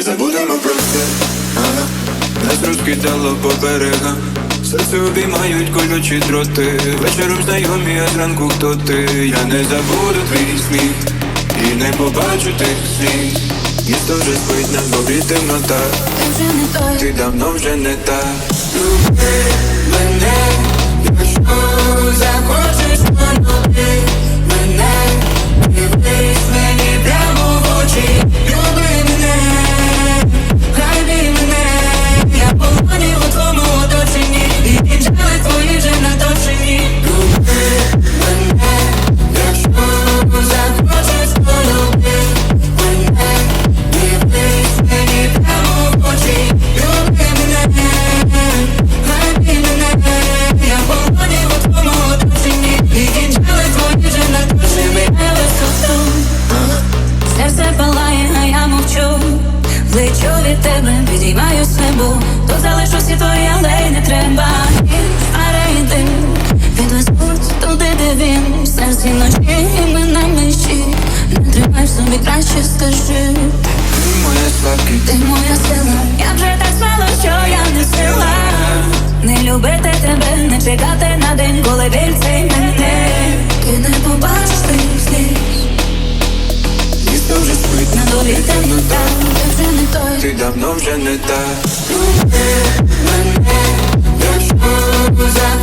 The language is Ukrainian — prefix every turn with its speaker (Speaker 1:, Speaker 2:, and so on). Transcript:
Speaker 1: Ми забудемо про все. Ага. Нас розкидало по берегам. Серце обіймають колючі дроти. Вечором знайомі, а зранку хто ти? Я не забуду твій сміх І не побачу тих слів Місто вже спить на дворі темнота.
Speaker 2: Ти
Speaker 1: давно вже не та. Люби
Speaker 2: Лечу від тебе, підіймаю небу То залишусь і твої, але й не треба. Аре йди, відвезуть туди, де він. Серці ночі і ми на межі. Не тримай собі, краще скажи.
Speaker 1: Моя слабкість
Speaker 2: Ти моя сила, я вже так знала, що я не сила. Не любити тебе, не чекати на день, коли біль цей мене. Ти не побачиш
Speaker 1: давно вже не та Мене, мене, якщо захочеш